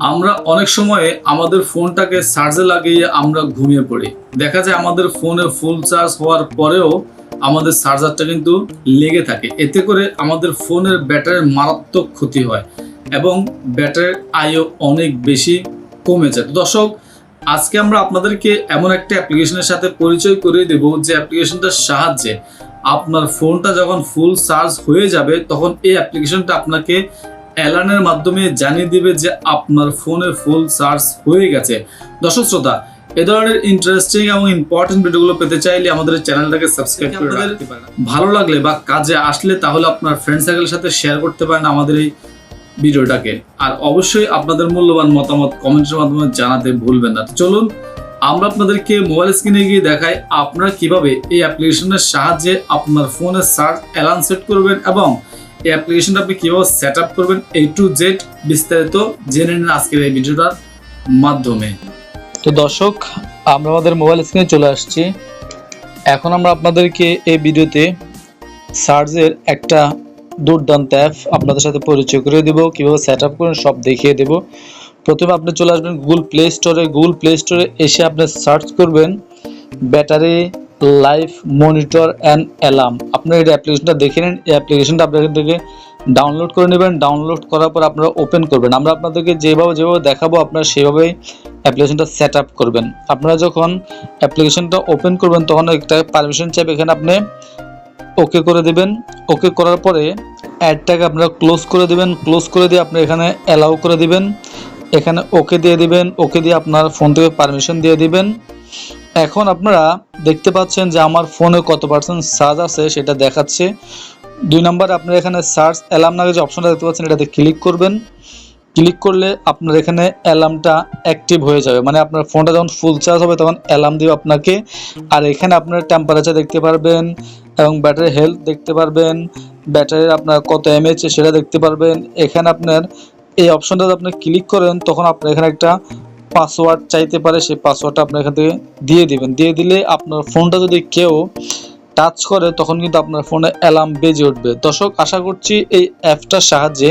আমরা অনেক সময় আমাদের ফোনটাকে চার্জে লাগিয়ে আমরা ঘুমিয়ে পড়ি। দেখা যায় আমাদের ফোনে ফুল চার্জ হওয়ার পরেও আমাদের চার্জারটা কিন্তু লেগে থাকে। এতে করে আমাদের ফোনের ব্যাটারির মারাত্মক ক্ষতি হয় এবং ব্যাটারির আয়ও অনেক বেশি কমে যায়। দর্শক, আজকে আমরা আপনাদেরকে এমন একটা অ্যাপ্লিকেশনের সাথে পরিচয় করিয়ে দেব যে অ্যাপ্লিকেশনটার সাহায্যে আপনার ফোনটা যখন ফুল চার্জ হয়ে যাবে, তখন এই অ্যাপ্লিকেশনটা আপনাকে অ্যালার্নের মাধ্যমে জানিয়ে দিবে যে আপনার ফোনে ফুল চার্জ হয়ে গেছে। দর্শক শ্রোতা এ ধরনের ইন্টারেস্টিং এবং ইম্পর্টেন্ট ভিডিওগুলো পেতে চাইলে আমাদের চ্যানেলটাকে সাবস্ক্রাইব করে রাখতে পারেন। ভালো লাগলে বা কাজে আসলে তাহলে আপনার ফ্রেন্ড সার্কেলের সাথে শেয়ার করতে পারেন আমাদের এই ভিডিওটাকে। আর অবশ্যই আপনাদের মূল্যবান মতামত কমেন্টের মাধ্যমে জানাতে ভুলবেন না। চলুন আমরা আপনাদেরকে মোবাইল স্ক্রিনে গিয়ে দেখাই আপনারা কীভাবে এই অ্যাপ্লিকেশনের সাহায্যে আপনার ফোনে সার্চ অ্যালার্ম সেট করবেন এবং এই অ্যাপ্লিকেশনটা আপনি কীভাবে সেট আপ করবেন এ টু জেড বিস্তারিত জেনে নিন আজকের এই ভিডিওটার মাধ্যমে। তো দর্শক, আমরা আমাদের মোবাইল স্ক্রিনে চলে আসছি। এখন আমরা আপনাদেরকে এই ভিডিওতে সার্জের একটা দুর্দান্ত অ্যাপ আপনাদের সাথে পরিচয় করে দেব। কীভাবে সেট আপ করেন সব দেখিয়ে দেব। প্রথমে আপনি চলে আসবেন গুগল প্লে স্টোরে গুগল প্লে স্টোরে এসে আপনি সার্চ করবেন। Battery life monitor and alarm. আপনার এই অ্যাপ্লিকেশনটা দেখে নিন। এই অ্যাপ্লিকেশনটা এখান থেকে ডাউনলোড করে নেবেন। ডাউনলোড করার পর আপনারা ওপেন করবেন। আমরা আপনাদেরকে যেভাবে যেভাবে দেখাবো, আপনারা সেভাবেই অ্যাপ্লিকেশনটা সেট আপ করবেন। আপনারা যখন অ্যাপ্লিকেশনটা ওপেন করবেন, তখন একটা পারমিশন চাইবে। এখানে আপনি ওকে করে দেবেন। ওকে করার পরে অ্যাডটাকে আপনারা ক্লোজ করে দিবেন। ক্লোজ করে দিয়ে আপনি এখানে অ্যালাউ করে দিবেন। এখানে ওকে দিয়ে দিবেন। ওকে দিয়ে আপনার ফোন থেকে পারমিশন দিয়ে দিবেন। এখন আপনারা দেখতে পাচ্ছেন যে আমার ফোনে কত পার্সেন্ট চার্জ আছে সেটা দেখাচ্ছে। দুই নম্বর, আপনারা এখানে সার্চ অ্যালার্ম নামে যে অপশনটা দেখতে পাচ্ছেন, এটাতে ক্লিক করবেন। ক্লিক করলে আপনার এখানে অ্যালার্মটা অ্যাক্টিভ হয়ে যাবে। মানে আপনার ফোনটা যখন ফুল চার্জ হবে, তখন অ্যালার্ম দিবে আপনাকে। আর এখানে আপনার টেম্পারেচার দেখতে পারবেন এবং ব্যাটারি হেলথ দেখতে পারবেন। ব্যাটারির আপনার কত এমএচ সেটা দেখতে পারবেন। এখানে আপনার এই অপশনটাতে আপনি ক্লিক করেন, তখন আপনার এখানে একটা পাসওয়ার্ড চাইতে পারে, সেই পাসওয়ার্ডটা আপনি এখান থেকে দিয়ে দিবেন। দিয়ে দিলে আপনার ফোনটা যদি কেউ টাচ করে, তখন কিন্তু আপনার ফোনে অ্যালার্ম বেজে উঠবে। দর্শক, আশা করছি এই অ্যাপটার সাহায্যে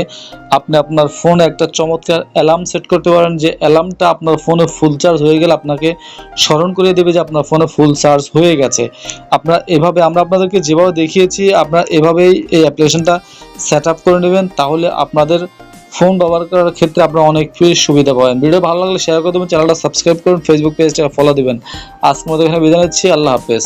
আপনি আপনার ফোনে একটা চমৎকার অ্যালার্ম সেট করতে পারেন, যে অ্যালার্মটা আপনার ফোনে ফুল চার্জ হয়ে গেলে আপনাকে স্মরণ করিয়ে দেবে যে আপনার ফোনে ফুল চার্জ হয়ে গেছে। আপনার এভাবে আমরা আপনাদেরকে যেভাবে দেখিয়েছি, আপনারা এভাবেই এই অ্যাপ্লিকেশনটা সেট আপ করে নেবেন, তাহলে আপনাদের ফোন ব্যবহার করার ক্ষেত্রে আপনারা অনেক সুবিধা পাবেন। ভিডিও ভালো লাগলে শেয়ার করে দেবেন চ্যানেলটা সাবস্ক্রাইব করুন ফেসবুক পেজটা ফলো দেবেন। আজকের মতো এখানে বিদায় নিচ্ছি, আল্লাহ হাফেজ।